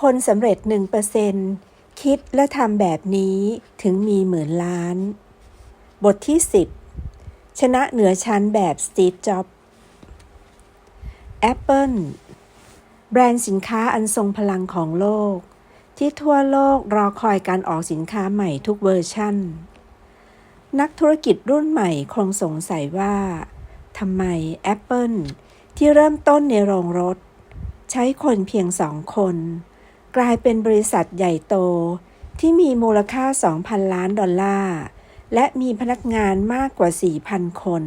คนสำเร็จ1%คิดและทำแบบนี้ถึงมีหมื่นล้าน บทที่ 10 ชนะเหนือชั้นแบบสตีฟจ็อบ Apple แบรนด์สินค้าอันทรงพลังของโลก ที่ทั่วโลกรอคอยการออกสินค้าใหม่ทุกเวอร์ชั่น นักธุรกิจรุ่นใหม่คงสงสัยว่าทำไม Apple ที่เริ่มต้นในโรงรถ ใช้คนเพียงสองคน กลายเป็นบริษัทใหญ่โตที่มีมูลค่า 2,000 ล้านดอลลาร์ และมีพนักงานมากกว่า 4,000 คน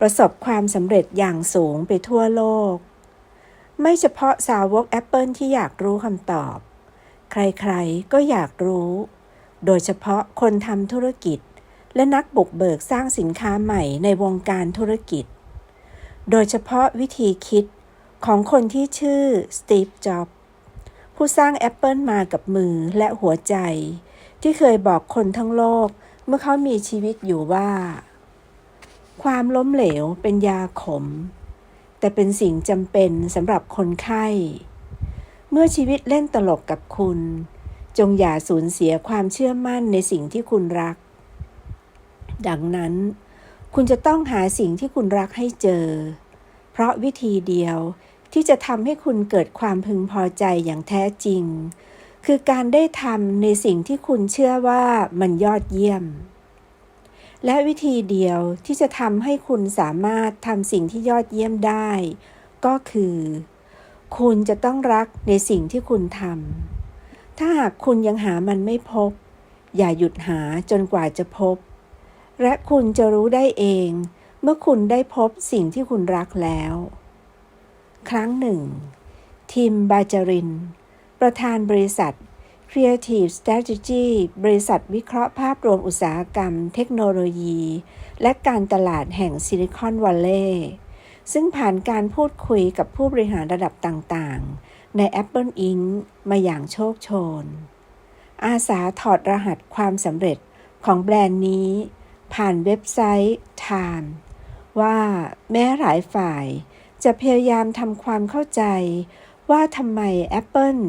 ประสบความสำเร็จอย่างสูงไปทั่วโลก ไม่เฉพาะสาวก Apple ที่อยากรู้คำตอบ ใครๆ ก็อยากรู้ โดยเฉพาะคนทำธุรกิจ และนักบุกเบิกสร้างสินค้าใหม่ในวงการธุรกิจ โดยเฉพาะวิธีคิดของคนที่ชื่อสตีฟ จ็อบส์ ผู้สร้าง Apple มากับมือและหัวใจ ที่เคยบอกคนทั้งโลกเมื่อเขามีชีวิตอยู่ว่า ความล้มเหลวเป็นยาขม แต่เป็นสิ่งจำเป็นสำหรับคนไข้ เมื่อชีวิตเล่นตลกกับคุณ จงอย่าสูญเสียความเชื่อมั่นในสิ่งที่คุณรัก ดังนั้น คุณจะต้องหาสิ่งที่คุณรักให้เจอ เพราะวิธีเดียว ที่จะทำให้คุณเกิดความพึงพอใจอย่างแท้จริง คือการได้ทำในสิ่งที่คุณเชื่อว่ามันยอดเยี่ยม และวิธีเดียวที่จะทำให้คุณสามารถทำสิ่งที่ยอดเยี่ยมได้ ก็คือ คุณจะต้องรักในสิ่งที่คุณทำถ้าหากคุณยังหามันไม่พบ อย่าหยุดหาจนกว่าจะพบ และคุณจะรู้ได้เอง เมื่อคุณได้พบสิ่งที่คุณรักแล้ว ครั้งหนึ่ง ทิมบาจาริน ประธานบริษัท Creative Strategy บริษัทวิเคราะห์ภาพรวมอุตสาหกรรม เทคโนโลยี และการตลาดแห่งซิลิคอนวัลเลย์ซึ่งผ่านการพูดคุยกับผู้บริหารระดับต่างๆ ใน Apple Inc. มาอย่างโชคโชน อาสาถอดรหัสความสำเร็จของแบรนด์นี้ ผ่านเว็บไซต์ Time ว่าแม้หลายฝ่าย จะพยายามทำความเข้าใจ ว่าทำไม Apple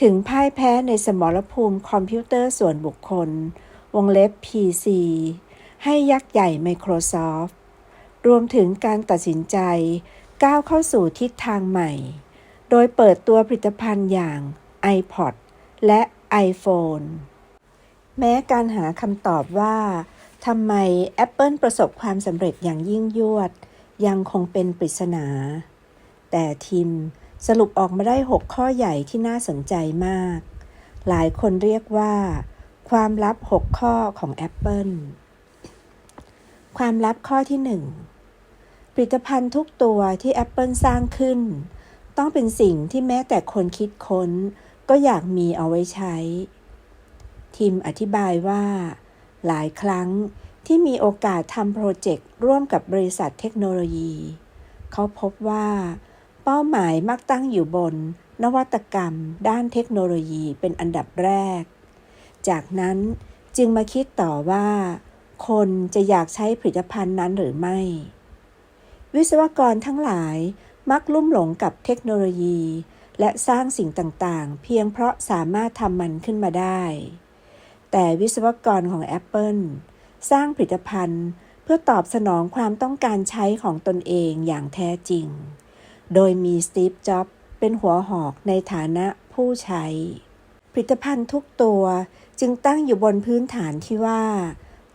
ถึงพ่ายแพ้ในสมรภูมิคอมพิวเตอร์ส่วนบุคคล วงเล็บ PC ให้ยักษ์ใหญ่ Microsoft รวมถึงการตัดสินใจก้าวเข้าสู่ทิศทางใหม่ โดยเปิดตัวผลิตภัณฑ์อย่าง iPod และ iPhone แม้การหาคำตอบว่าทำไม Apple ประสบความสำเร็จอย่างยิ่งยวด ยังคงเป็นปริศนา แต่ทิมสรุปออกมาได้ 6 ข้อใหญ่ที่น่าสนใจมาก หลายคนเรียกว่า ความลับ 6 ข้อของ Apple ความลับข้อที่ 1 ผลิตภัณฑ์ทุกตัวที่ Apple สร้างขึ้น ต้องเป็นสิ่งที่แม้แต่คนคิดค้น ก็อยากมีเอาไว้ใช้ ทีมอธิบายว่า หลายครั้ง ที่มีโอกาสทำโปรเจกต์ร่วมกับบริษัทเทคโนโลยี เขาพบว่า เป้าหมายมักตั้งอยู่บน นวัตกรรม ด้านเทคโนโลยีเป็นอันดับแรก จากนั้นจึงมาคิดต่อว่า คนจะอยากใช้ผลิตภัณฑ์นั้นหรือไม่ วิศวกรทั้งหลายมักลุ่มหลงกับเทคโนโลยี และสร้างสิ่งต่างๆ เพียงเพราะสามารถทำมันขึ้นมาได้ แต่วิศวกรของ Apple สร้างผลิตภัณฑ์ เพื่อตอบสนองความต้องการใช้ของตนเองอย่างแท้จริง โดยมีสตีฟ จ็อบเป็นหัวหอกในฐานะผู้ใช้ ผลิตภัณฑ์ทุกตัวจึงตั้งอยู่บนพื้นฐานที่ว่า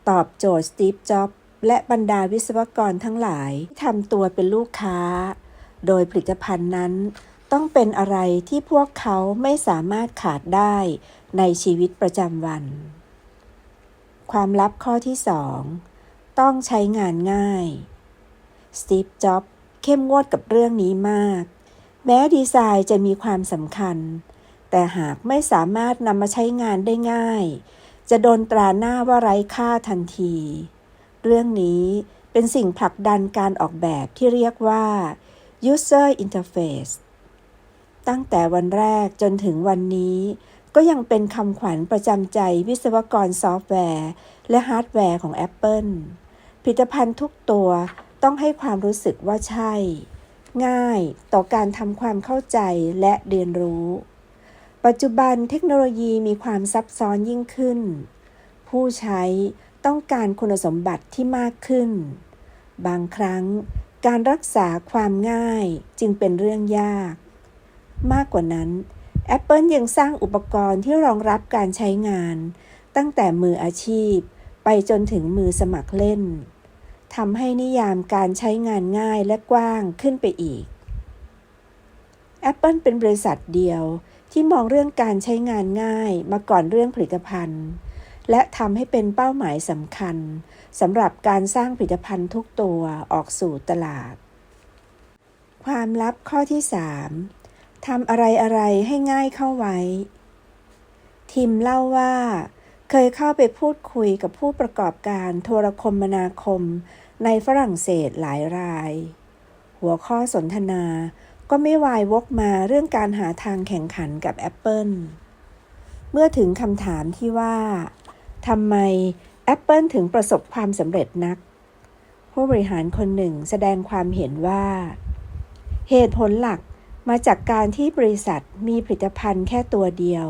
ตอบโจทย์สตีฟ จ็อบและบรรดาวิศวกรทั้งหลายที่ทำตัวเป็นลูกค้า โดยผลิตภัณฑ์นั้นต้องเป็นอะไรที่พวกเขาไม่สามารถขาดได้ในชีวิตประจำวัน ความลับข้อที่สองต้องใช้งานง่าย สตีฟ จ็อบส์เข้มงวดกับเรื่องนี้มาก แม้ดีไซน์จะมีความสำคัญ แต่หากไม่สามารถนำมาใช้งานได้ง่าย จะโดนตราหน้าว่าไร้ค่าทันที เรื่องนี้เป็นสิ่งผลักดันการออกแบบที่เรียกว่า user interface ตั้งแต่วันแรกจนถึงวันนี้ ก็ยังเป็นคำขวัญประจำใจวิศวกรซอฟต์แวร์ และฮาร์ดแวร์ของ Apple ผลิตภัณฑ์ทุกตัวต้องให้ความรู้สึกว่าใช่ ง่ายต่อการทำความเข้าใจและเรียนรู้ปปัจจุบันเทคโนโลยีมีความซับซ้อนยิ่งขึ้น ผู้ใช้ต้องการคุณสมบัติที่มากขึ้น บางครั้งการรักษาความง่ายจึงเป็นเรื่องยาก มากกว่านั้น Apple ยังสร้างอุปกรณ์ที่รองรับการใช้งาน ตั้งแต่มืออาชีพ ไปจนถึงมือสมัครเล่นทำให้นิยามการใช้งานง่ายและกว้างขึ้นไปอีก Apple เป็นบริษัทเดียวที่มองเรื่องการใช้งานง่ายมาก่อนเรื่องผลิตภัณฑ์ และทำให้เป็นเป้าหมายสำคัญสำหรับการสร้างผลิตภัณฑ์ทุกตัวออกสู่ตลาด ความลับข้อที่ 3 ทำอะไรอะไรให้ง่ายเข้าไว้ ทิมเล่าว่า เคยเข้าไปพูดคุยกับผู้ประกอบการโทรคมนาคมในฝรั่งเศสหลายราย หัวข้อสนทนาก็ไม่วายวกมาเรื่องการหาทางแข่งขันกับ Apple เมื่อถึงคำถามที่ว่าทำไม Apple ถึงประสบความสำเร็จนัก ผู้บริหารคนหนึ่งแสดงความเห็นว่า เหตุผลหลัก มาจากการที่บริษัทมีผลิตภัณฑ์แค่ตัวเดียว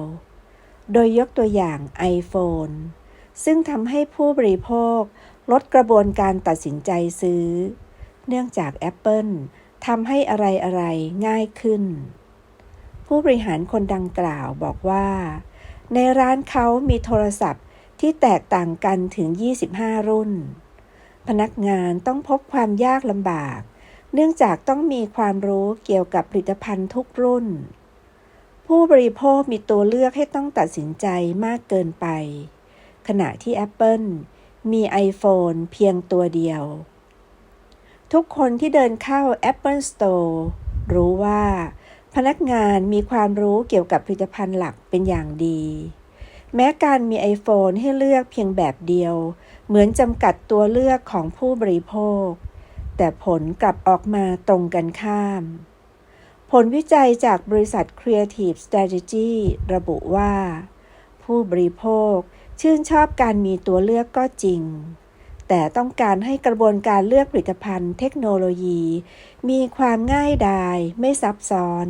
โดยยกตัวอย่าง iPhone ซึ่งทำให้ผู้บริโภคลดกระบวนการตัดสินใจซื้อ เนื่องจาก Apple ทำให้อะไรอะไรง่ายขึ้น ผู้บริหารคนดังกล่าวบอกว่า ในร้านเขามีโทรศัพท์ที่แตกต่างกันถึง 25 รุ่น พนักงานต้องพบความยากลำบาก เนื่องจากต้องมีความรู้เกี่ยวกับผลิตภัณฑ์ทุกรุ่น ผู้บริโภคมีตัวเลือกให้ต้องตัดสินใจมากเกินไป ขณะที่ Apple มี iPhone เพียงตัวเดียว ทุกคนที่เดินเข้า Apple Store รู้ว่า พนักงานมีความรู้เกี่ยวกับผลิตภัณฑ์หลักเป็นอย่างดี แม้การมี iPhone ให้เลือกเพียงแบบเดียว เหมือนจำกัดตัวเลือกของผู้บริโภค แต่ผลกลับออกมาตรงกันข้าม ผลวิจัยจากบริษัท Creative Strategy ระบุว่า ผู้บริโภคชื่นชอบการมีตัวเลือกก็จริง แต่ต้องการให้กระบวนการเลือกผลิตภัณฑ์เทคโนโลยี มีความง่ายดายไม่ซับซ้อน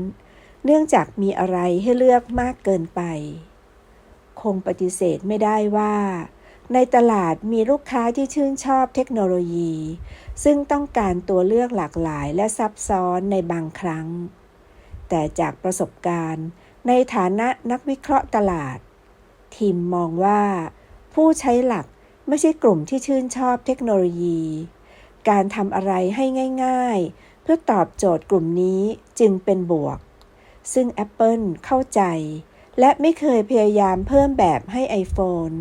เนื่องจากมีอะไรให้เลือกมากเกินไป คงปฏิเสธไม่ได้ว่าในตลาดมีลูกค้าที่ชื่นชอบเทคโนโลยี ซึ่งต้องการตัวเลือกหลากหลายและซับซ้อนในบางครั้ง แต่จากประสบการณ์ ในฐานะนักวิเคราะห์ตลาด ทีมมองว่า ผู้ใช้หลักไม่ใช่กลุ่มที่ชื่นชอบเทคโนโลยี การทำอะไรให้ง่าย ๆ เพื่อตอบโจทย์กลุ่มนี้จึงเป็นบวก ซึ่ง Apple เข้าใจ และไม่เคยพยายามเพิ่มแบบให้ iPhone,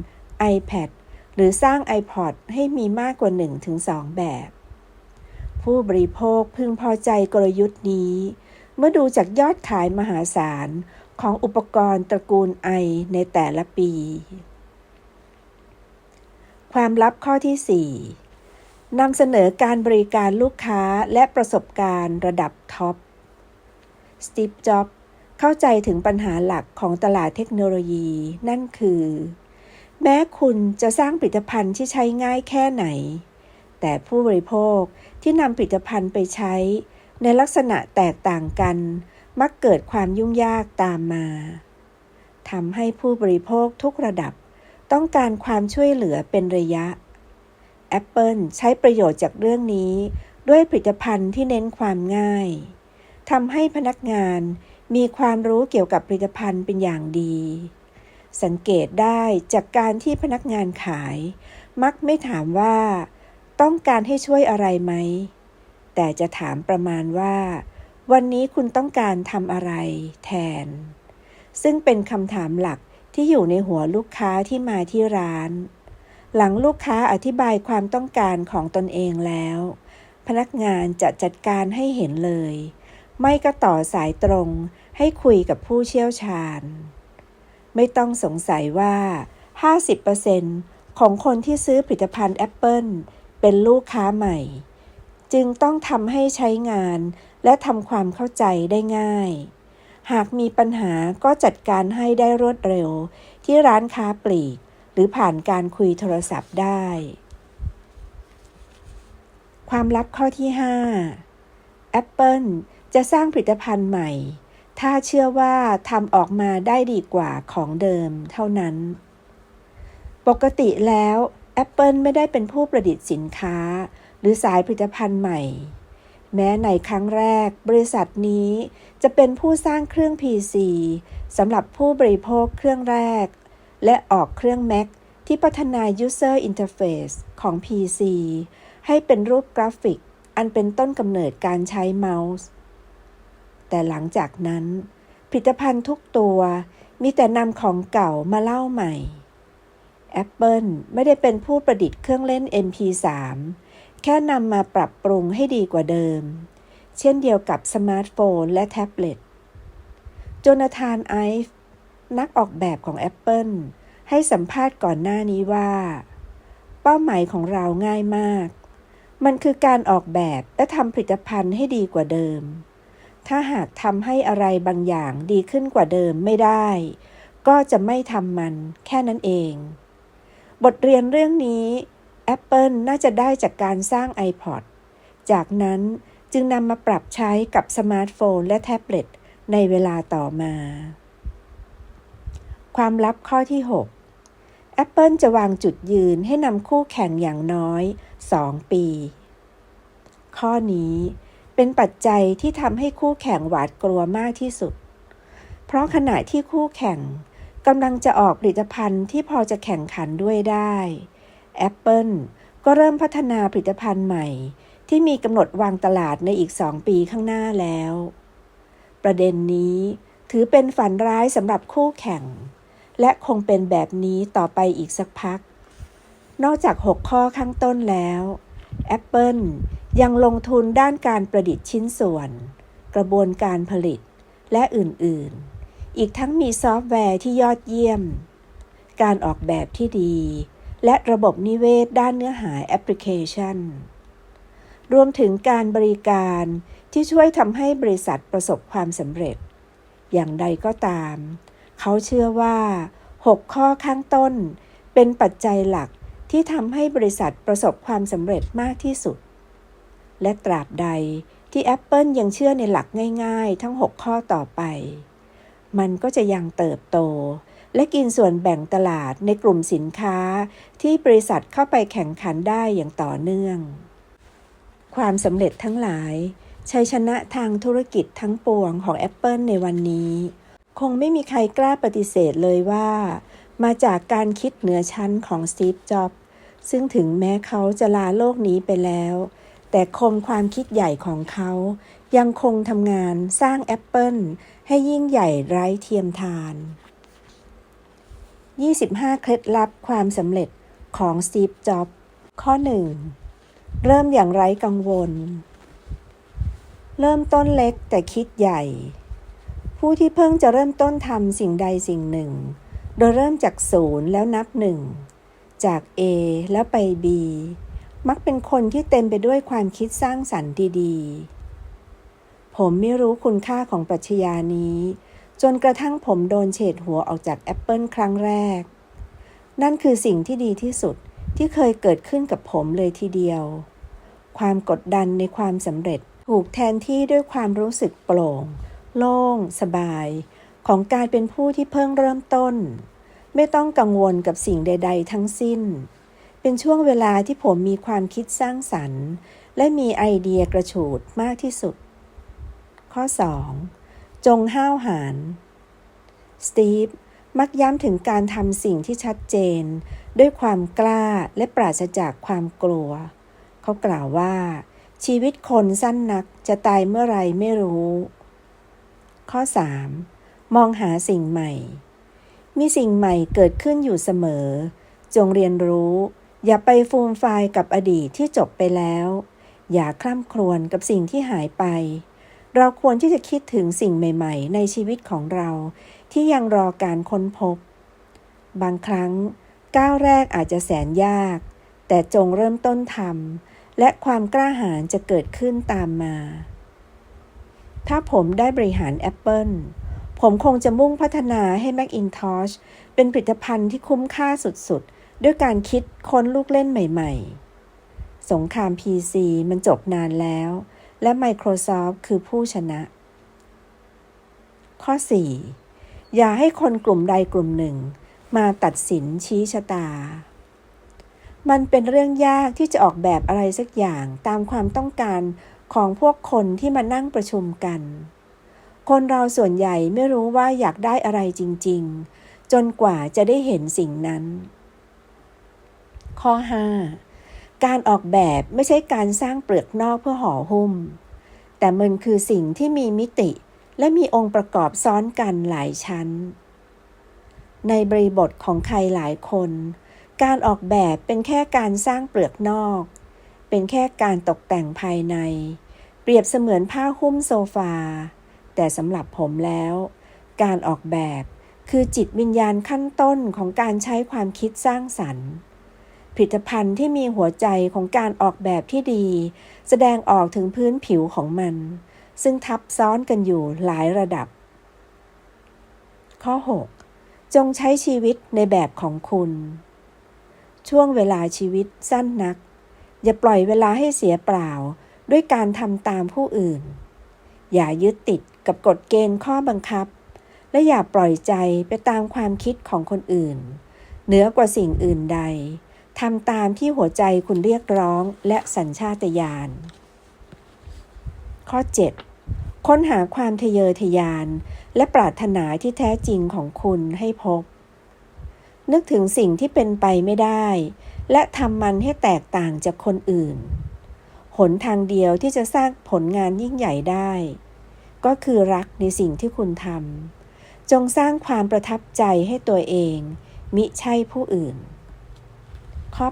iPad หรือสร้าง iPod ให้มีมากกว่า 1-2 แบบ ผู้บริโภคพึงพอใจกลยุทธ์นี้ เมื่อดูจากยอดขายมหาศาลของอุปกรณ์ตระกูลไอในแต่ละปี ความลับข้อที่ 4นำเสนอการบริการลูกค้าและประสบการณ์ระดับท็อป สตีฟ จ็อบเข้าใจถึงปัญหาหลักของตลาดเทคโนโลยี นั่นคือ แม้คุณจะสร้างผลิตภัณฑ์ที่ใช้ง่ายแค่ไหน แต่ผู้บริโภคที่นำผลิตภัณฑ์ไปใช้ ในลักษณะแตกต่างกัน มักเกิดความยุ่งยากตามมาทำให้ผู้บริโภคทุกระดับ ต้องการความช่วยเหลือเป็นระยะ Apple ใช้ประโยชน์จากเรื่องนี้ ด้วยผลิตภัณฑ์ที่เน้นความง่ายทำให้พนักงานมีความรู้เกี่ยวกับผลิตภัณฑ์เป็นอย่างดี สังเกตได้จากการที่พนักงานขาย มักไม่ถามว่า ต้องการให้ช่วยอะไรไหม แต่จะถามประมาณว่า วันนี้คุณต้องการทำอะไรแทน ซึ่งเป็นคำถามหลักที่อยู่ในหัวลูกค้าที่มาที่ร้าน หลังลูกค้าอธิบายความต้องการของตนเองแล้ว พนักงานจะจัดการให้เห็นเลย ไม่ก็ต่อสายตรงให้คุยกับผู้เชี่ยวชาญ ไม่ต้องสงสัยว่า 50%ของคนที่ซื้อผลิตภัณฑ์ Apple เป็นลูกค้าใหม่ จึงต้องทำให้ใช้งานและทำความเข้าใจได้ง่าย หากมีปัญหาก็จัดการให้ได้รวดเร็ว ที่ร้านค้าปลีก หรือผ่านการคุยโทรศัพท์ได้ ความลับข้อที่ 5 Apple จะสร้างผลิตภัณฑ์ใหม่ ถ้าเชื่อว่าทำออกมาได้ดีกว่าของเดิมเท่านั้น ปกติแล้ว Apple ไม่ได้เป็นผู้ประดิษฐ์สินค้า หรือสายผลิตภัณฑ์ใหม่ แม้ในครั้งแรก บริษัทนี้จะเป็นผู้สร้างเครื่อง PC สำหรับผู้บริโภคเครื่องแรก และออกเครื่อง Mac ที่พัฒนา User Interface ของ PC ให้เป็นรูปกราฟิก อันเป็นต้นกำเนิดการใช้เมาส์ แต่หลังจากนั้น ผลิตภัณฑ์ทุกตัวมีแต่นำของเก่ามาเล่าใหม่ Apple ไม่ได้เป็นผู้ประดิษฐ์เครื่องเล่น MP3 แค่นำมาปรับปรุงให้ดีกว่าเดิม เช่นเดียวกับสมาร์ทโฟนและแท็บเล็ตโจนาธานไอฟ์นักออกแบบของ Apple ให้สัมภาษณ์ก่อนหน้านี้ว่า เป้าหมายของเราง่ายมาก มันคือการออกแบบและทำผลิตภัณฑ์ให้ดีกว่าเดิม ถ้าหากทำให้อะไรบางอย่างดีขึ้นกว่าเดิมไม่ได้ ก็จะไม่ทำมันแค่นั้นเอง บทเรียนเรื่องนี้ Apple น่าจะได้จากการสร้าง iPod จากนั้นจึงนำมาปรับใช้กับสมาร์ทโฟนและแท็บเล็ตในเวลาต่อมา ความลับข้อที่ 6 Apple จะวางจุดยืนให้นำคู่แข่งอย่างน้อย 2 ปี ข้อนี้เป็นปัจจัยที่ทำให้คู่แข่งหวาดกลัวมากที่สุด เพราะขณะที่คู่แข่ง กำลังจะออกผลิตภัณฑ์ที่พอจะแข่งขันด้วยได้ Apple ก็เริ่มพัฒนาผลิตภัณฑ์ใหม่ ที่มีกำหนดวางตลาดในอีก 2 ปีข้างหน้าแล้ว ประเด็นนี้ถือเป็นฝันร้ายสำหรับคู่แข่ง และคงเป็นแบบนี้ต่อไปอีกสักพัก นอกจาก 6 ข้อข้างต้นแล้ว Apple ยังลงทุนด้านการประดิษฐ์ชิ้นส่วน กระบวนการผลิต และอื่น ๆ อีกทั้งมีซอฟต์แวร์ที่ยอดเยี่ยม การออกแบบที่ดี และระบบนิเวศด้านเนื้อหาแอปพลิเคชัน รวมถึงการบริการที่ช่วยทำให้บริษัทประสบความสำเร็จ อย่างใดก็ตาม เขาเชื่อว่า 6 ข้อข้างต้น เป็นปัจจัยหลักที่ทำให้บริษัทประสบความสำเร็จมากที่สุด และตราบใดที่ Apple ยังเชื่อในหลักง่าย ๆ ทั้ง 6 ข้อต่อไป มันก็จะยังเติบโต และกินส่วนแบ่งตลาดในกลุ่มสินค้าที่บริษัทเข้าไปแข่งขันได้อย่างต่อเนื่อง ความสำเร็จทั้งหลายชัยชนะทางธุรกิจทั้งปวงของ Apple ในวันนี้ คงไม่มีใครกล้าปฏิเสธเลยว่า มาจากการคิดเหนือชั้นของสตีฟจ็อบซึ่งถึงแม้เขาจะลาโลกนี้ไปแล้ว แต่คมความคิดใหญ่ของเขา ยังคงทำงานสร้าง Apple ให้ยิ่งใหญ่ไร้เทียมทาน 25 เคล็ดลับความสำเร็จของสตีฟ จ็อบส์ข้อ 1 เริ่มอย่างไร้กังวล เริ่มต้นเล็กแต่คิดใหญ่ ผู้ที่เพิ่งจะเริ่มต้นทำสิ่งใดสิ่งหนึ่ง โดยเริ่มจากศูนย์แล้วนับหนึ่ง จาก A แล้วไป B มักเป็นคนที่เต็มไปด้วยความคิดสร้างสรรค์ดีๆ ผมไม่รู้คุณค่าของปรัชญานี้ จนกระทั่งผมโดนเฉดหัวออกจากแอปเปิลครั้งแรก นั่นคือสิ่งที่ดีที่สุดที่เคยเกิดขึ้นกับผมเลยทีเดียว ความกดดันในความสำเร็จถูกแทนที่ด้วยความรู้สึกโปร่ง โล่ง สบาย ของการเป็นผู้ที่เพิ่งเริ่มต้น ไม่ต้องกังวลกับสิ่งใด ๆ ทั้งสิ้น เป็นช่วงเวลาที่ผมมีความคิดสร้างสรรค์ และมีไอเดียกระฉูดมากที่สุด ข้อ 2. จงห้าวหาญสตีฟมักย้ำถึงการทำสิ่งที่ชัดเจน ด้วยความกล้าและปราศจากความกลัว เขากล่าวว่า ชีวิตคนสั้นนักจะตายเมื่อไรไม่รู้ ข้อ 3. มองหาสิ่งใหม่ มีสิ่งใหม่เกิดขึ้นอยู่เสมอ จงเรียนรู้ อย่าไปฟูมไฟกับอดีตที่จบไปแล้ว อย่าคล่ำครวญกับสิ่งที่หายไป เราควรที่จะคิดถึงสิ่งใหม่ๆ ในชีวิตของเรา ที่ยังรอการค้นพบ บางครั้ง ก้าวแรกอาจจะแสนยาก แต่จงเริ่มต้นทำและความกล้าหาญจะเกิดขึ้นตามมา ถ้าผมได้บริหาร Apple ผมคงจะมุ่งพัฒนาให้ Macintosh เป็นผลิตภัณฑ์ที่คุ้มค่าสุดๆ ด้วยการคิดค้นลูกเล่นใหม่ ๆ สงคราม PC มันจบนานแล้ว และ Microsoft คือผู้ชนะ ข้อ 4. อย่าให้คนกลุ่มใดกลุ่มหนึ่ง มาตัดสินชี้ชะตา มันเป็นเรื่องยากที่จะออกแบบอะไรสักอย่างตามความต้องการของพวกคนที่มานั่งประชุมกัน คนเราส่วนใหญ่ไม่รู้ว่าอยากได้อะไรจริง ๆ จนกว่าจะได้เห็นสิ่งนั้น ข้อ 5. การออกแบบไม่ใช่การสร้างเปลือกนอกเพื่อห่อหุ้ม แต่มันคือสิ่งที่มีมิติ และมีองค์ประกอบซ้อนกันหลายชั้น ในบริบทของใครหลายคน การออกแบบเป็นแค่การสร้างเปลือกนอก เป็นแค่การตกแต่งภายใน เปรียบเสมือนผ้าหุ้มโซฟา แต่สำหรับผมแล้ว การออกแบบคือจิตวิญญาณขั้นต้นของการใช้ความคิดสร้างสรรค์ ผลิตภัณฑ์ที่มีหัวใจของการออกแบบที่ดี แสดงออกถึงพื้นผิวของมัน ซึ่งทับซ้อนกันอยู่หลายระดับ ข้อ 6 จงใช้ชีวิตในแบบของคุณ ช่วงเวลาชีวิตสั้นนัก อย่าปล่อยเวลาให้เสียเปล่าด้วยการทำตามผู้อื่น อย่ายึดติดกับกฎเกณฑ์ข้อบังคับ และอย่าปล่อยใจไปตามความคิดของคนอื่น เหนือกว่าสิ่งอื่นใด ทำตามที่หัวใจคุณเรียกร้องและสัญชาตญาณ ข้อ 7 ค้นหาความทะเยอทะยาน และปรารถนาที่แท้จริงของคุณให้พบ นึกถึงสิ่งที่เป็นไปไม่ได้ และทำมันให้แตกต่างจากคนอื่น หนทางเดียวที่จะสร้างผลงานยิ่งใหญ่ได้ ก็คือรักในสิ่งที่คุณทำจงสร้างความประทับใจให้ตัวเอง มิใช่ผู้อื่น ข้อ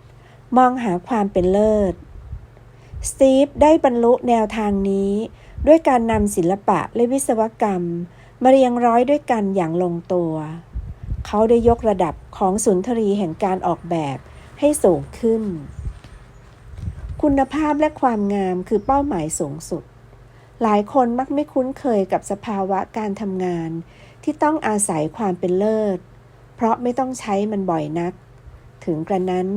8 มองหาความเป็นเลิศ สตีฟได้บรรลุแนวทางนี้ ด้วยการนำศิลปะและวิศวกรรม มาเรียงร้อยด้วยกันอย่างลงตัว เขาได้ยกระดับของสุนทรีแห่งการออกแบบให้สูงขึ้น คุณภาพและความงามคือเป้าหมายสูงสุด หลายคนมักไม่คุ้นเคยกับสภาวะการทำงาน ที่ต้องอาศัยความเป็นเลิศ เพราะไม่ต้องใช้มันบ่อยนัก ถึงกระนั้น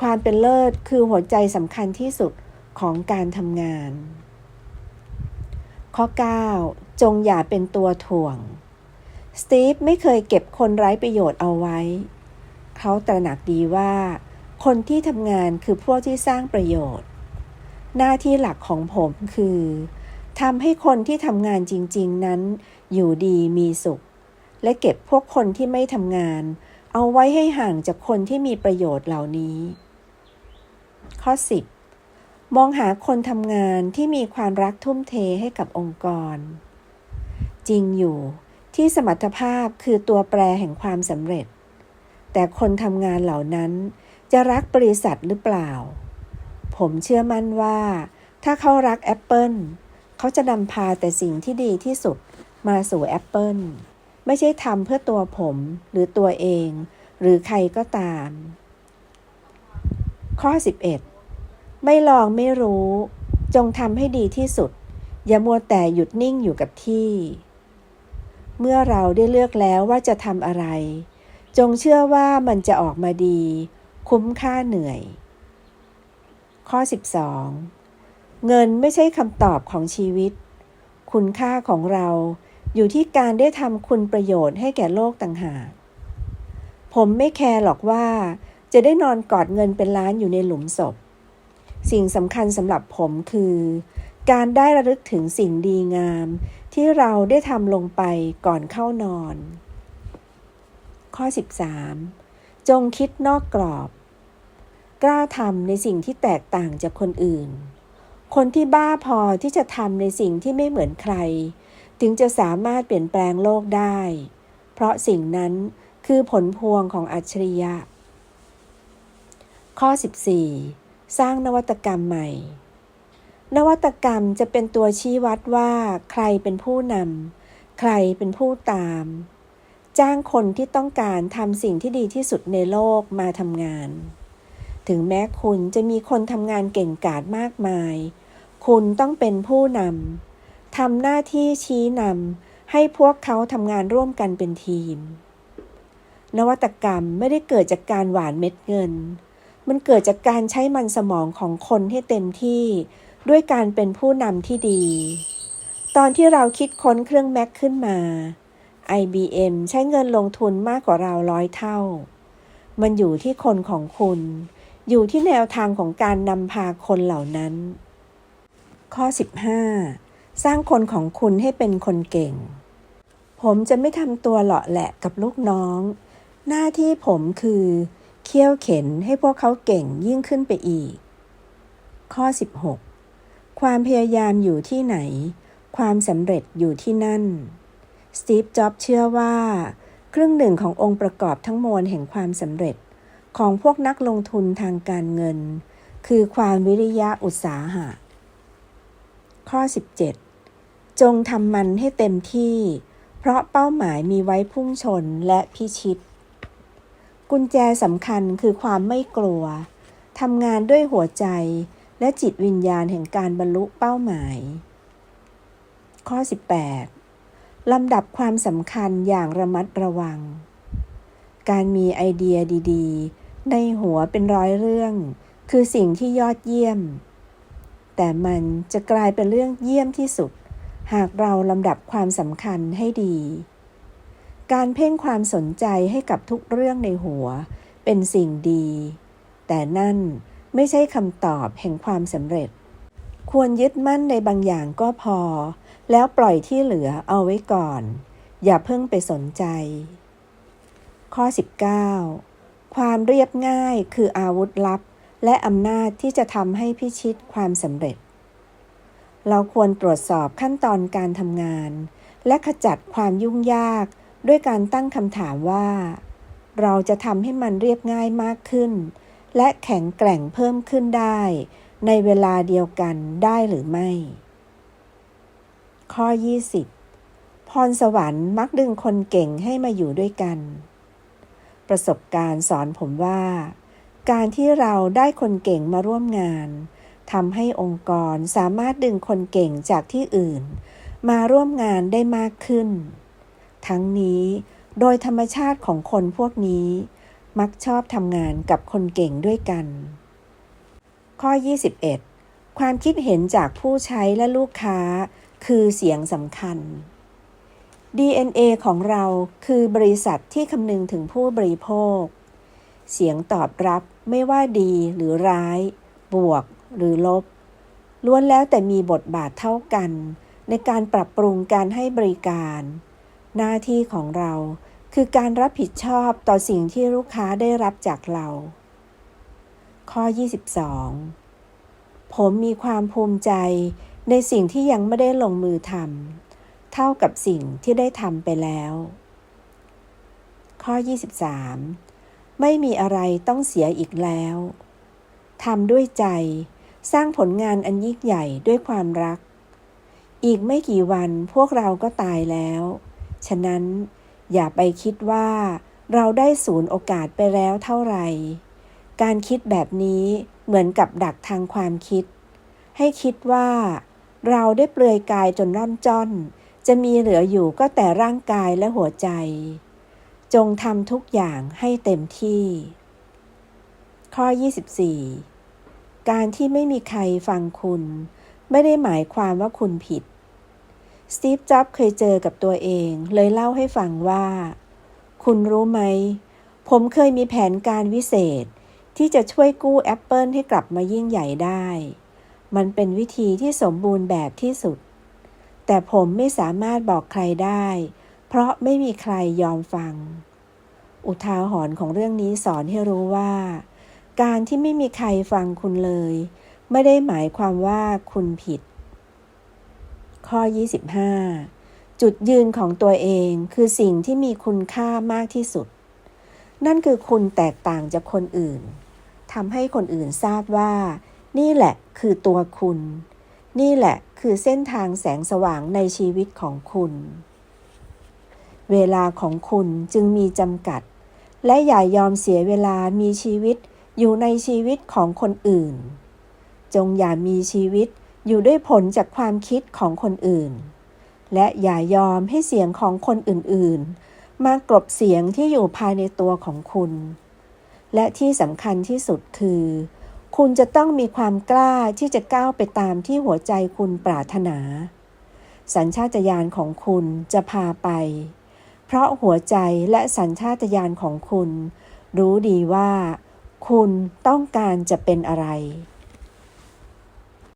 ความเป็นเลิศคือหัวใจสำคัญที่สุดของการทำงาน ข้อ 9 จงอย่าเป็นตัวถ่วง สตีฟไม่เคยเก็บคนไร้ประโยชน์เอาไว้ เขาตระหนักดีว่า คนที่ทำงานคือพวกที่สร้างประโยชน์ หน้าที่หลักของผมคือทำให้คนที่ทำงานจริง ๆ นั้น อยู่ดีมีสุข และเก็บพวกคนที่ไม่ทำงาน เอาไว้ให้ห่างจากคนที่มีประโยชน์เหล่านี้ ข้อ 10 มองหาคนทำงานที่มีความรักทุ่มเทให้กับองค์กร จริงอยู่ที่สมรรถภาพคือตัวแปรแห่งความสำเร็จ แต่คนทำงานเหล่านั้นจะรักบริษัทหรือเปล่า ผมเชื่อมั่นว่า ถ้าเขารักแอปเปิลเขาจะนำพาแต่สิ่งที่ดีที่สุดมาสู่แอปเปิล ไม่ใช่ทำเพื่อตัวผมหรือตัวเอง หรือใครก็ตาม ข้อ 11 ไม่ลองไม่รู้ จงทำให้ดีที่สุด อย่ามัวแต่หยุดนิ่งอยู่กับที่ เมื่อเราได้เลือกแล้วว่าจะทำอะไร จงเชื่อว่ามันจะออกมาดี คุ้มค่าเหนื่อย ข้อ 12 เงินไม่ใช่คำตอบของชีวิต คุณค่าของเรา อยู่ที่การได้ทำคุณประโยชน์ให้แก่โลกต่างหาก ผมไม่แคร์หรอกว่า จะได้นอนกอดเงินเป็นล้านอยู่ในหลุมศพ สิ่งสำคัญสำหรับผมคือ การได้ระลึกถึงสิ่งดีงาม ที่เราได้ทำลงไปก่อนเข้านอน ข้อ 13 จงคิดนอกกรอบ กล้าทำในสิ่งที่แตกต่างจากคนอื่น คนที่บ้าพอที่จะทำในสิ่งที่ไม่เหมือนใคร ถึงจะสามารถเปลี่ยนแปลงโลกได้ เพราะสิ่งนั้นคือผลพวงของอัจฉริยะ ข้อ 14 สร้างนวัตกรรมใหม่ นวัตกรรมจะเป็นตัวชี้วัดว่า ใครเป็นผู้นำใครเป็นผู้ตาม จ้างคนที่ต้องการทำสิ่งที่ดีที่สุดในโลกมาทำงาน ถึงแม้คุณจะมีคนทำงานเก่งกาจมากมาย คุณต้องเป็นผู้นำ ทำหน้าที่ชี้นำให้พวกเขาทำงานร่วมกันเป็นทีม นวัตกรรมไม่ได้เกิดจากการหวานเม็ดเงิน มันเกิดจากการใช้มันสมองของคนให้เต็มที่ด้วยการเป็นผู้นำที่ดี ตอนที่เราคิดค้นเครื่องแม็กขึ้นมา IBM ใช้เงินลงทุนมากกว่าเราร้อยเท่า มันอยู่ที่คนของคุณ อยู่ที่แนวทางของการนำพาคนเหล่านั้น ข้อ 15 สร้างคนของคุณให้เป็นคนเก่ง ผมจะไม่ทำตัวเหลาะแหละกับลูกน้อง หน้าที่ผมคือ เคี่ยวเข็นให้พวกเขาเก่งยิ่งขึ้นไปอีก ข้อ 16 ความพยายามอยู่ที่ไหน ความสำเร็จอยู่ที่นั่น สตีฟ จ็อบเชื่อว่า ครึ่งหนึ่งขององค์ประกอบทั้งมวลแห่งความสำเร็จของพวกนักลงทุนทางการเงิน คือความวิริยะอุตสาหะ ข้อ 17 จงทำมันให้เต็มที่ เพราะเป้าหมายมีไว้พุ่งชนและพิชิต กุญแจสำคัญคือความไม่กลัวทำงานด้วยหัวใจและจิตวิญญาณแห่งการบรรลุเป้าหมาย ข้อ 18 ลำดับความสำคัญอย่างระมัดระวัง การมีไอเดียดีๆ ในหัวเป็นร้อยเรื่อง คือสิ่งที่ยอดเยี่ยม แต่มันจะกลายเป็นเรื่องเยี่ยมที่สุด หากเราลำดับความสำคัญให้ดี การเพ่งความสนใจให้กับทุกเรื่องในหัว เป็นสิ่งดี แต่นั่นไม่ใช่คำตอบแห่งความสำเร็จ ควรยึดมั่นในบางอย่างก็พอ แล้วปล่อยที่เหลือเอาไว้ก่อน อย่าเพิ่งไปสนใจ ข้อ 19 ความเรียบง่ายคืออาวุธลับ และอำนาจที่จะทำให้พิชิตความสำเร็จ เราควรตรวจสอบขั้นตอนการทำงาน และขจัดความยุ่งยากด้วยการตั้งคำถามว่า เราจะทำให้มันเรียบง่ายมากขึ้น และแข็งแกร่งเพิ่มขึ้นได้ ในเวลาเดียวกันได้หรือไม่ ข้อ 20 พรสวรรค์มักดึงคนเก่งให้มาอยู่ด้วยกัน ประสบการณ์สอนผมว่า การที่เราได้คนเก่งมาร่วมงาน ทำให้องค์กรสามารถดึงคนเก่งจากที่อื่น มาร่วมงานได้มากขึ้น ทั้งนี้โดยธรรมชาติของคนพวกนี้ มักชอบทำงานกับคนเก่งด้วยกัน ข้อ 21 ความคิดเห็นจากผู้ใช้และลูกค้า คือเสียงสำคัญ DNA ของเราคือบริษัทที่คำนึงถึงผู้บริโภค เสียงตอบรับไม่ว่าดีหรือร้าย บวก หรือลบ ล้วนแล้วแต่มีบทบาทเท่ากัน ในการปรับปรุงการให้บริการ หน้าที่ของเราคือการรับผิดชอบต่อสิ่งที่ลูกค้าได้รับจากเรา ข้อ 22 ผมมีความภูมิใจในสิ่งที่ยังไม่ได้ลงมือทำเท่ากับสิ่งที่ได้ทำไปแล้ว ข้อ 23 ไม่มีอะไรต้องเสียอีกแล้วทำด้วยใจ สร้างผลงานอันยิ่งใหญ่ด้วยความรัก อีกไม่กี่วันพวกเราก็ตายแล้ว ฉะนั้นอย่าไปคิดว่าเราได้สูญโอกาสไปแล้วเท่าไหร่ การคิดแบบนี้เหมือนกับดักทางความคิด ให้คิดว่า เราได้เปลือยกายจนร่ำจ้อน จะมีเหลืออยู่ก็แต่ร่างกายและหัวใจ จงทำทุกอย่างให้เต็มที่ ข้อ 24 การที่ไม่มีใครฟังคุณ ไม่ได้หมายความว่าคุณผิด สตีฟ จ็อบเคยเจอกับตัวเอง เลยเล่าให้ฟังว่า คุณรู้ไหม ผมเคยมีแผนการวิเศษ ที่จะช่วยกู้แอปเปิลให้กลับมายิ่งใหญ่ได้ มันเป็นวิธีที่สมบูรณ์แบบที่สุด แต่ผมไม่สามารถบอกใครได้ เพราะไม่มีใครยอมฟัง อุทาหรณ์ของเรื่องนี้สอนให้รู้ว่า การที่ไม่มีใครฟังคุณเลย ไม่ได้หมายความว่าคุณผิด ข้อ 25 จุดยืนของตัวเองคือสิ่งที่มีคุณค่ามากที่สุด นั่นคือคุณแตกต่างจากคนอื่นทำให้คนอื่นทราบว่า นี่แหละคือตัวคุณ นี่แหละคือเส้นทางแสงสว่างในชีวิตของคุณ เวลาของคุณจึงมีจำกัด และอย่ายอมเสียเวลามีชีวิต อยู่ในชีวิตของคนอื่น จงอย่ามีชีวิตอยู่ด้วยผลจากความคิดของคนอื่น และอย่ายอมให้เสียงของคนอื่นๆ มากลบเสียงที่อยู่ภายในตัวของคุณ และที่สำคัญที่สุดคือ คุณจะต้องมีความกล้าที่จะก้าวไปตามที่หัวใจคุณปรารถนา สัญชาตญาณของคุณจะพาไป เพราะหัวใจและสัญชาตญาณของคุณ รู้ดีว่า คุณต้องการจะเป็นอะไร